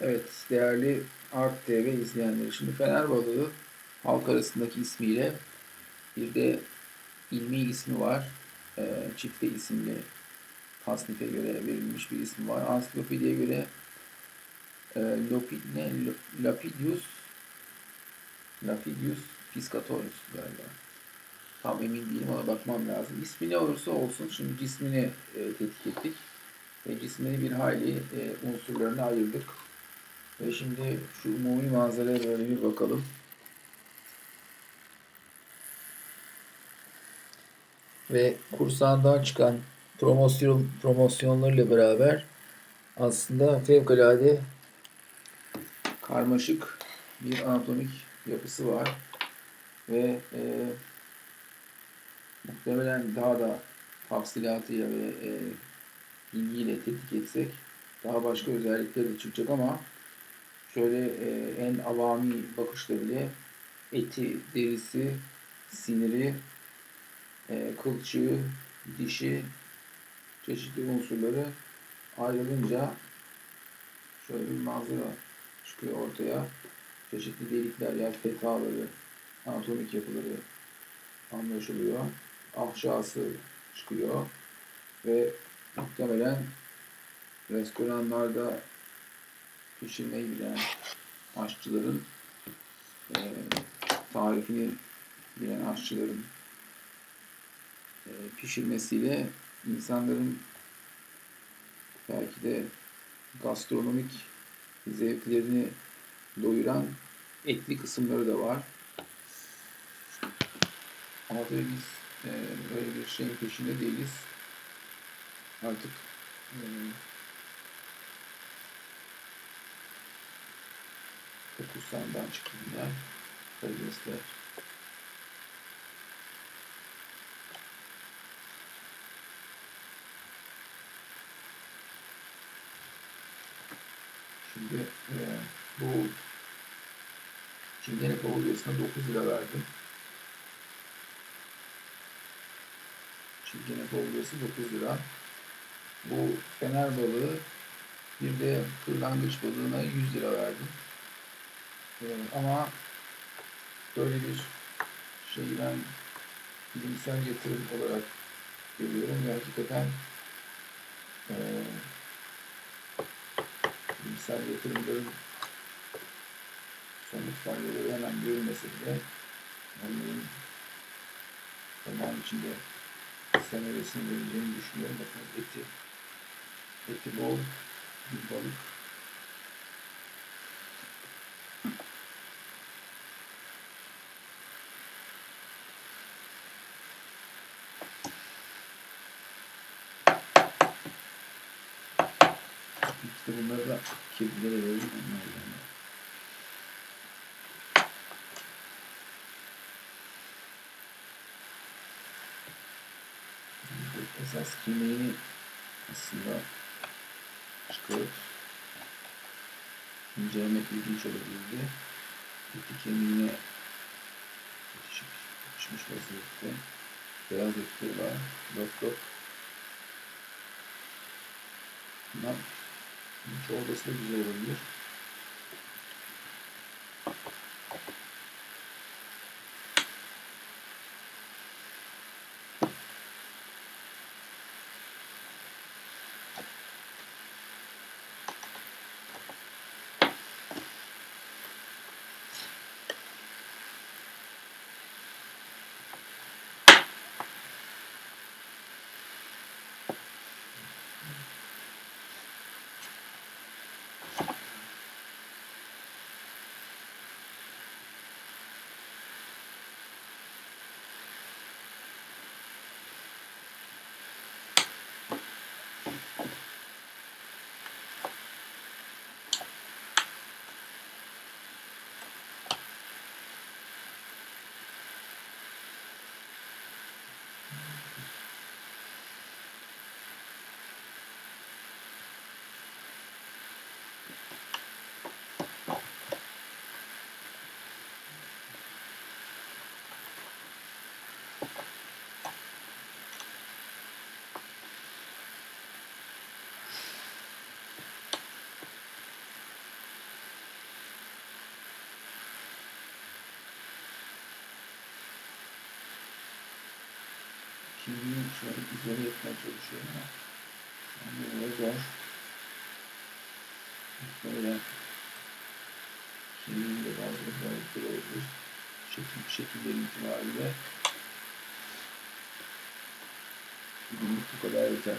Evet, değerli Art TV izleyenleri. Şimdi Fener balığı halk arasındaki ismiyle bir de ilmi ismi var. Ee, çifte isimli tasnife göre verilmiş bir ismi var. Ansiklopediye göre e, Lopi, ne? Lapidius Lapidius Piscatorus galiba. Tam emin değilim ona bakmam lazım. İsmi ne olursa olsun şimdi cismini e, tetkik ettik. Ve cismini bir hayli e, unsurlarına ayırdık. Ve şimdi şu umumi manzaraya böyle bir bakalım. Ve kursağından çıkan promosyon promosyonlarıyla beraber aslında fevkalade karmaşık bir anatomik yapısı var. Ve e, muhtemelen daha da tafsilatıyla ve e, bilgiyle tetkik etsek daha başka özellikleri de çıkacak ama şöyle e, en avami bakışla bile eti, derisi, siniri, e, kılçığı, dişi, çeşitli unsurları ayrılınca şöyle bir manzara çıkıyor ortaya. Çeşitli delikler, yer fetaları, anatomik yapıları anlaşılıyor. Ahşası çıkıyor ve muhtemelen restoranlarda pişirmeyi bilen aşçıların e, tarifini bilen aşçıların e, pişirmesiyle insanların belki de gastronomik zevklerini doyuran etli kısımları da var. Ama tabii biz e, böyle bir şeyin peşinde değiliz. Artık e, Kokusandan çıkınlar. Karidesler. Şimdi e, bu Çingene Pavulyası'na 9 lira verdim. Çingene Pavulyası 9 lira. Bu fener balığı bir de kırlangıç balığına 100 lira verdim. Ee, ama böyle bir şeyi ben bilimsel yatırım olarak görüyorum ve hakikaten e, bilimsel yatırımların somut faydaları hemen görülmese bile onların zaman içinde semeresini vereceğini düşünüyorum. Bakın eti, eti bol bir balık. İşte bunları da kedilere verelim. Onlar yani. Esas kemiğini aslında çıkarıp incelemek ilginç olabilirdi. Eti kemiğine yetişip pişmiş vaziyette. Beyaz etleri var. Lok lok. Bunlar çorbası da güzel olabilir. Kimliği şöyle izole etmeye çalışıyorum ama yani böyle zor. Böyle kimliğinde bazı özellikleri olabilir. Şekil, şekillerin itibariyle bugünlük bu kadar yeter.